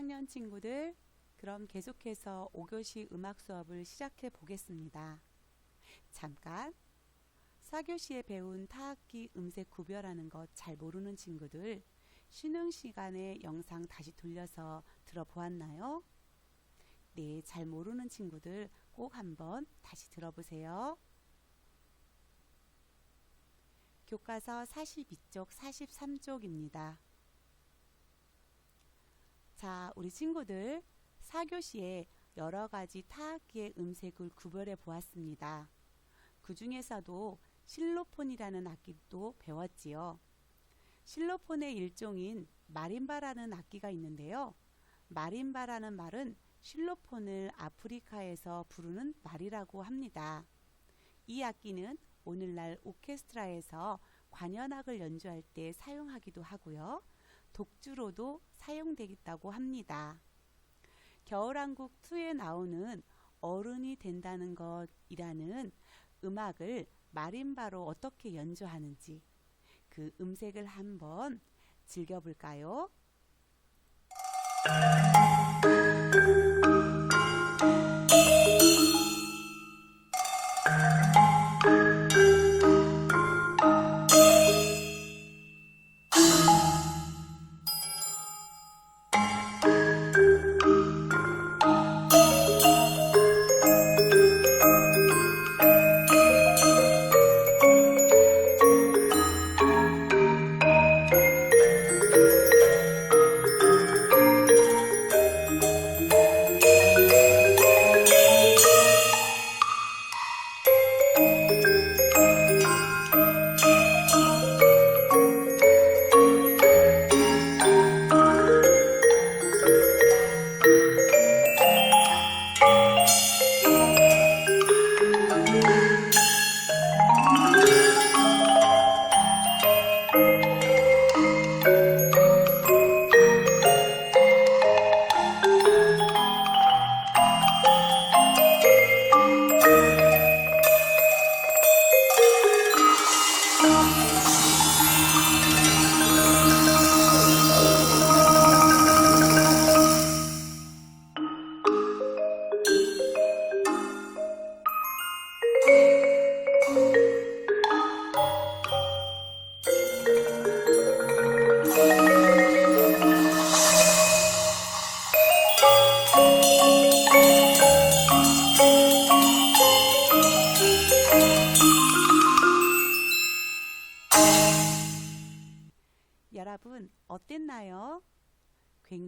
4학년 친구들, 그럼 계속해서 5교시 음악 수업을 시작해 보겠습니다. 잠깐, 4교시에 배운 타악기 음색 구별하는 것 잘 모르는 친구들, 쉬는 시간에 영상 다시 돌려서 들어보았나요? 네, 잘 모르는 친구들 꼭 한번 다시 들어보세요. 교과서 42쪽, 43쪽입니다. 자, 우리 친구들 4교시에 여러 가지 타악기의 음색을 구별해 보았습니다. 그 중에서도 실로폰이라는 악기도 배웠지요. 실로폰의 일종인 마림바라는 악기가 있는데요. 마림바라는 말은 실로폰을 아프리카에서 부르는 말이라고 합니다. 이 악기는 오늘날 오케스트라에서 관현악을 연주할 때 사용하기도 하고요. 독주로도 사용되겠다고 합니다. 겨울왕국 2에 나오는 어른이 된다는 것이라는 음악을 마림바로 어떻게 연주하는지 그 음색을 한번 즐겨볼까요?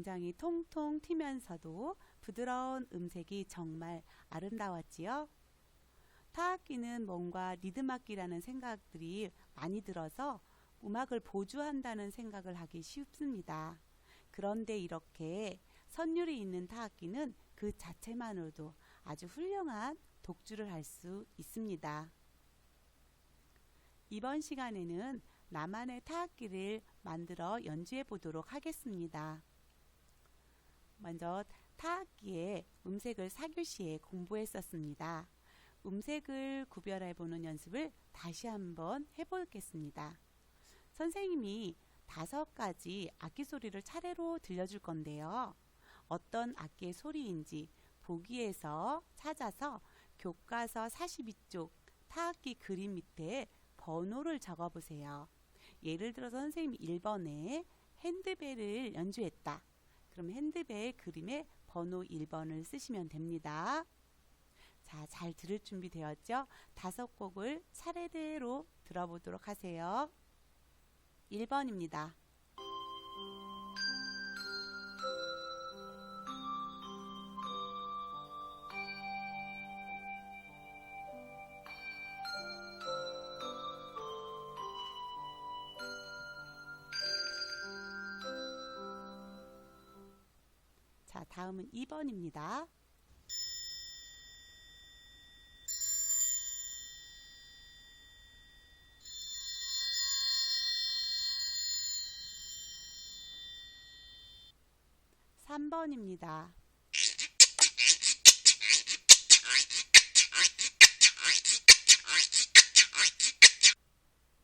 굉장히 통통 튀면서도 부드러운 음색이 정말 아름다웠지요? 타악기는 뭔가 리듬악기라는 생각들이 많이 들어서 음악을 보조한다는 생각을 하기 쉽습니다. 그런데 이렇게 선율이 있는 타악기는 그 자체만으로도 아주 훌륭한 독주를 할 수 있습니다. 이번 시간에는 나만의 타악기를 만들어 연주해 보도록 하겠습니다. 먼저 타악기의 음색을 4교시에 공부했었습니다. 음색을 구별해 보는 연습을 다시 한번 해보겠습니다. 선생님이 다섯 가지 악기 소리를 차례로 들려줄 건데요. 어떤 악기의 소리인지 보기에서 찾아서 교과서 42쪽 타악기 그림 밑에 번호를 적어 보세요. 예를 들어서 선생님이 1번에 핸드벨을 연주했다. 그럼 핸드벨 그림에 번호 1번을 쓰시면 됩니다. 자, 잘 들을 준비 되었죠? 다섯 곡을 차례대로 들어보도록 하세요. 1번입니다. 자, 다음은 2번입니다. 삼번입니다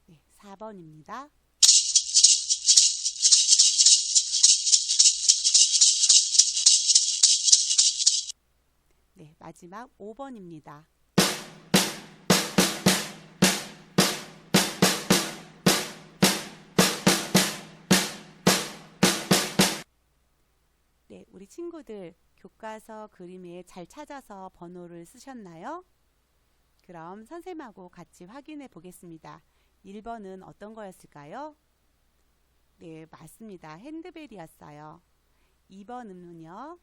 네, 4번입니다. 네, 마지막 5번입니다. 네, 우리 친구들 교과서 그림에 잘 찾아서 번호를 쓰셨나요? 그럼 선생님하고 같이 확인해 보겠습니다. 1번은 어떤 거였을까요? 네, 맞습니다. 핸드벨이었어요. 2번은요,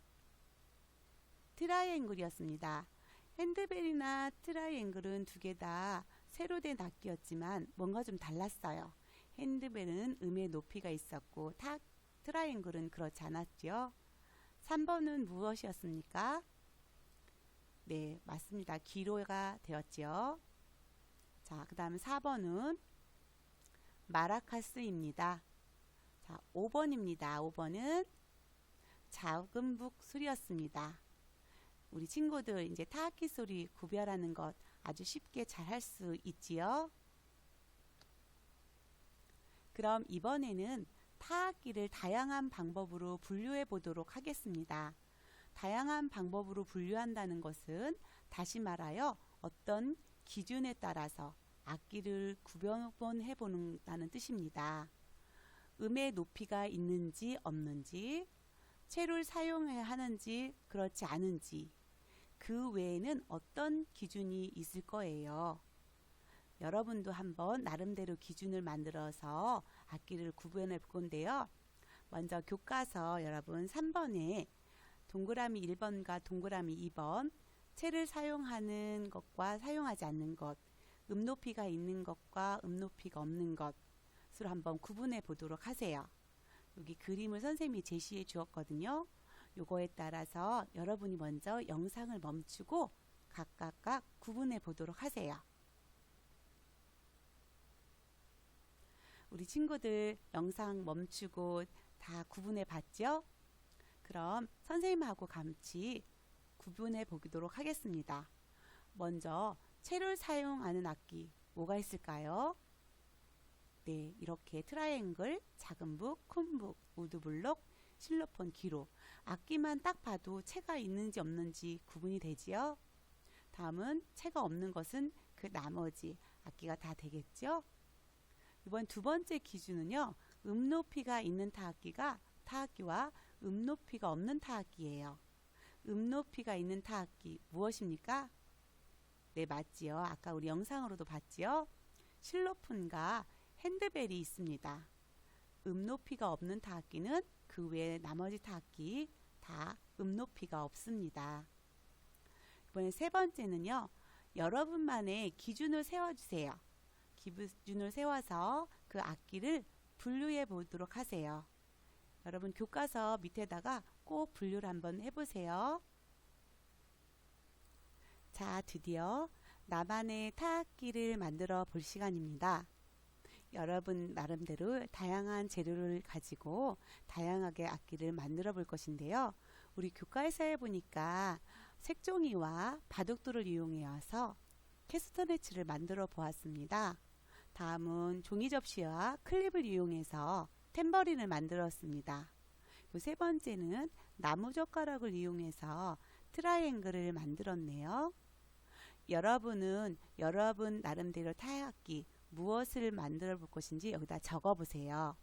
트라이앵글이었습니다. 핸드벨이나 트라이앵글은 두 개다 새로 된 악기였지만 뭔가 좀 달랐어요. 핸드벨은 음의 높이가 있었고 타, 트라이앵글은 그렇지 않았죠. 3번은 무엇이었습니까? 네, 맞습니다. 기로가 되었지요. 자, 그 다음 4번은 마라카스입니다. 자, 5번입니다. 5번은 자금북 소리였습니다. 우리 친구들 이제 타악기 소리 구별하는 것 아주 쉽게 잘 할 수 있지요. 그럼 이번에는 타악기를 다양한 방법으로 분류해 보도록 하겠습니다. 다양한 방법으로 분류한다는 것은 다시 말하여 어떤 기준에 따라서 악기를 구별해 보는다는 뜻입니다. 음의 높이가 있는지 없는지, 채를 사용해야 하는지 그렇지 않은지, 그 외에는 어떤 기준이 있을 거예요. 여러분도 한번 나름대로 기준을 만들어서 악기를 구분해 볼 건데요. 먼저 교과서 여러분 3번에 동그라미 1번과 동그라미 2번 채를 사용하는 것과 사용하지 않는 것, 음 높이가 있는 것과 음 높이가 없는 것으로 한번 구분해 보도록 하세요. 여기 그림을 선생님이 제시해 주었거든요. 요거에 따라서 여러분이 먼저 영상을 멈추고 각각각 구분해 보도록 하세요. 우리 친구들 영상 멈추고 다 구분해 봤죠? 그럼 선생님하고 같이 구분해 보도록 하겠습니다. 먼저 채를 사용하는 악기 뭐가 있을까요? 네, 이렇게 트라이앵글, 작은 북, 큰 북, 우드블록, 실로폰, 기로 악기만 딱 봐도 채가 있는지 없는지 구분이 되지요. 다음은 채가 없는 것은 그 나머지 악기가 다 되겠죠. 이번 두 번째 기준은요. 음 높이가 있는 타악기가 타악기와 음 높이가 없는 타악기예요. 음 높이가 있는 타악기 무엇입니까? 네, 맞지요. 아까 우리 영상으로도 봤지요. 실로폰과 핸드벨이 있습니다. 음 높이가 없는 타악기는 그 외에 나머지 타악기 다 음 높이가 없습니다. 이번에 세 번째는요. 여러분만의 기준을 세워주세요. 기준을 세워서 그 악기를 분류해 보도록 하세요. 여러분 교과서 밑에다가 꼭 분류를 한번 해보세요. 자, 드디어 나만의 타악기를 만들어 볼 시간입니다. 여러분 나름대로 다양한 재료를 가지고 다양하게 악기를 만들어 볼 것인데요. 우리 교과에서 해보니까 색종이와 바둑돌을 이용해 와서 캐스터네츠를 만들어 보았습니다. 다음은 종이 접시와 클립을 이용해서 탬버린을 만들었습니다. 세 번째는 나무 젓가락을 이용해서 트라이앵글을 만들었네요. 여러분은 여러분 나름대로 타악기 무엇을 만들어 볼 것인지 여기다 적어 보세요.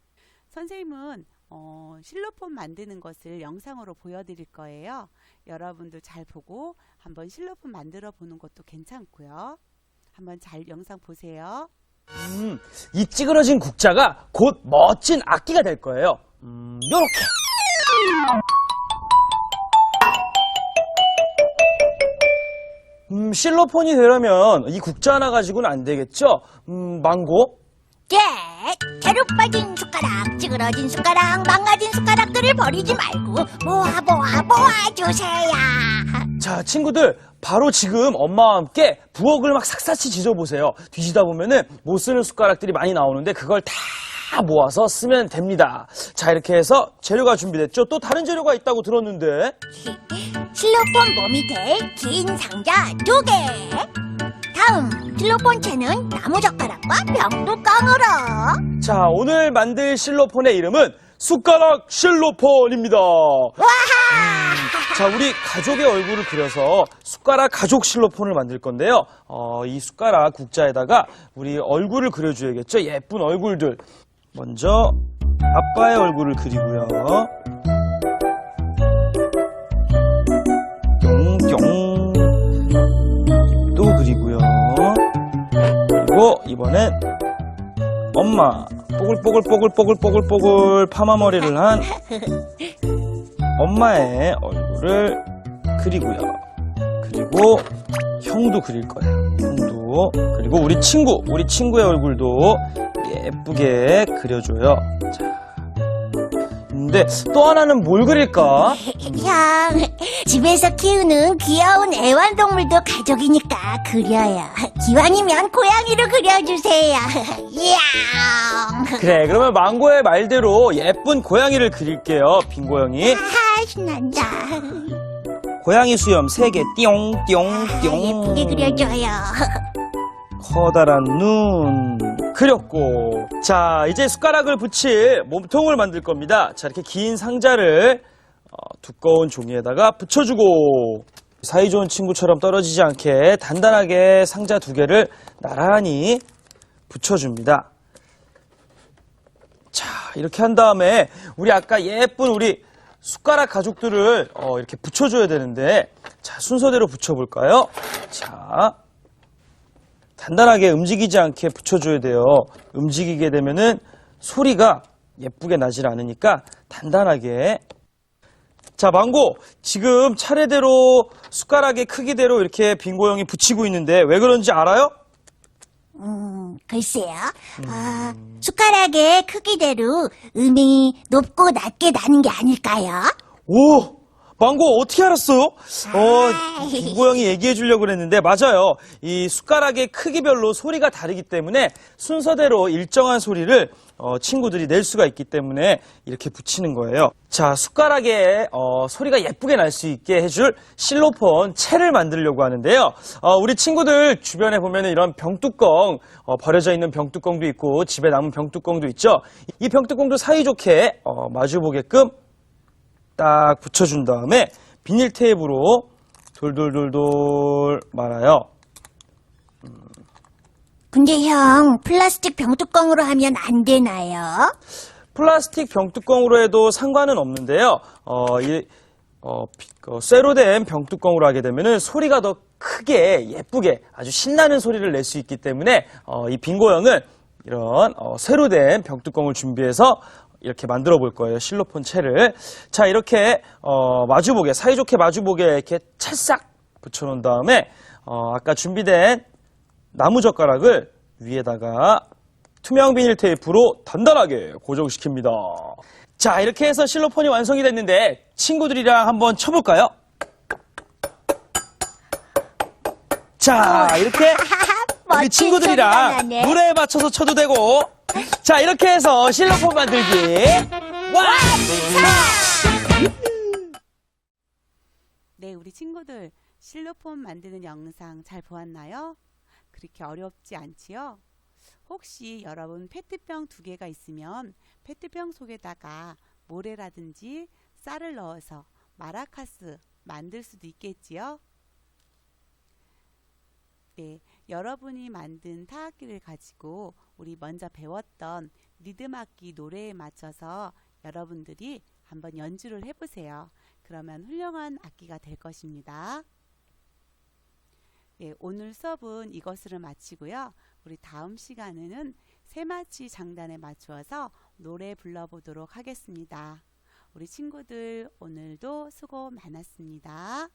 선생님은 어, 실로폰 만드는 것을 영상으로 보여드릴 거예요. 여러분도 잘 보고 한번 실로폰 만들어 보는 것도 괜찮고요. 한번 잘 영상 보세요. 음, 이 찌그러진 국자가 곧 멋진 악기가 될 거예요. 음, 요렇게. 음, 실로폰이 되려면 이 국자 하나 가지고는 안 되겠죠? 음, 망고. 깨! 자루 빠진 숟가락, 찌그러진 숟가락, 망가진 숟가락들을 버리지 말고 모아 모아 모아주세요. 자, 친구들, 바로 지금 엄마와 함께 부엌을 막 샅샅이 지져보세요. 뒤지다 보면은 못 쓰는 숟가락들이 많이 나오는데 그걸 다 모아서 쓰면 됩니다. 자, 이렇게 해서 재료가 준비됐죠? 또 다른 재료가 있다고 들었는데. 실로폰 몸이 될긴 상자 두 개. 다음, 실로폰 채는 나무 젓가락과 병뚜껑으로. 자, 오늘 만들 실로폰의 이름은 숟가락 실로폰입니다. 음, 자, 우리 가족의 얼굴을 그려서 숟가락 가족 실로폰을 만들 건데요. 어, 이 숟가락 국자에다가 우리 얼굴을 그려줘야겠죠. 예쁜 얼굴들. 먼저 아빠의 얼굴을 그리고요. 뿅뿅. 또 그리고요. 그리고 이번엔 엄마 뽀글뽀글뽀글뽀글뽀글뽀글 파마머리를 한 엄마의 얼굴을 그리고요. 그리고 형도 그릴 거예요. 형도 그리고 우리 친구 우리 친구의 얼굴도 예쁘게 그려줘요. 자. 근데 또 하나는 뭘 그릴까? 형, 집에서 키우는 귀여운 애완동물도 가족이니까 그려요. 기왕이면 고양이로 그려주세요. 이야. 그래 그러면 망고의 말대로 예쁜 고양이를 그릴게요. 빙고 형이 아, 신난다. 고양이 수염 3개 띠용 띠용 띠용 아, 예쁘게 그려줘요. 커다란 눈 그렸고. 자 이제 숟가락을 붙일 몸통을 만들 겁니다. 자 이렇게 긴 상자를 어, 두꺼운 종이에다가 붙여주고. 사이좋은 친구처럼 떨어지지 않게 단단하게 상자 두 개를 나란히 붙여줍니다. 자 이렇게 한 다음에 우리 아까 예쁜 우리 숟가락 가족들을 어, 이렇게 붙여줘야 되는데 자 순서대로 붙여볼까요? 자 단단하게 움직이지 않게 붙여줘야 돼요. 움직이게 되면은 소리가 예쁘게 나질 않으니까 단단하게. 자, 망고. 지금 차례대로 숟가락의 크기대로 이렇게 빙고 형이 붙이고 있는데 왜 그런지 알아요? 음, 글쎄요. 아, 숟가락의 크기대로 음이 높고 낮게 나는 게 아닐까요? 오! 망고 어떻게 알았어요? 어, 빙고 형이 얘기해 주려고 그랬는데 맞아요. 이 숟가락의 크기별로 소리가 다르기 때문에 순서대로 일정한 소리를 어, 친구들이 낼 수가 있기 때문에 이렇게 붙이는 거예요. 자, 숟가락에 어, 소리가 예쁘게 날 수 있게 해줄 실로폰 채를 만들려고 하는데요. 어, 우리 친구들 주변에 보면 이런 병뚜껑 어, 버려져 있는 병뚜껑도 있고 집에 남은 병뚜껑도 있죠. 이 병뚜껑도 사이좋게 어, 마주보게끔 딱 붙여준 다음에 비닐 테이프로 돌돌돌돌 말아요. 근데 형, 플라스틱 병뚜껑으로 하면 안 되나요? 플라스틱 병뚜껑으로 해도 상관은 없는데요. 어, 이, 어, 비- 어, 쇠로 된 병뚜껑으로 하게 되면은 소리가 더 크게 예쁘게 아주 신나는 소리를 낼 수 있기 때문에 어, 이 빙고형은 이런 어, 쇠로 된 병뚜껑을 준비해서 이렇게 만들어 볼 거예요. 실로폰 채를. 자, 이렇게 어, 마주보게 사이좋게 마주보게 이렇게 찰싹 붙여놓은 다음에 어, 아까 준비된 나무 젓가락을 위에다가 투명 비닐 테이프로 단단하게 고정시킵니다. 자, 이렇게 해서 실로폰이 완성이 됐는데 친구들이랑 한번 쳐볼까요? 자, 이렇게 우리 친구들이랑. 노래에 맞춰서 쳐도 되고 자, 이렇게 해서 실로폰 만들기 와! 네, 우리 친구들 실로폰 만드는 영상 잘 보았나요? 그렇게 어렵지 않지요? 혹시 여러분 페트병 두 개가 있으면 페트병 속에다가 모래라든지 쌀을 넣어서 마라카스 만들 수도 있겠지요? 네, 여러분이 만든 타악기를 가지고 우리 먼저 배웠던 리듬 악기 노래에 맞춰서 여러분들이 한번 연주를 해보세요. 그러면 훌륭한 악기가 될 것입니다. 네, 오늘 수업은 이것으로 마치고요. 우리 다음 시간에는 세마치 장단에 맞추어서 노래 불러보도록 하겠습니다. 우리 친구들 오늘도 수고 많았습니다.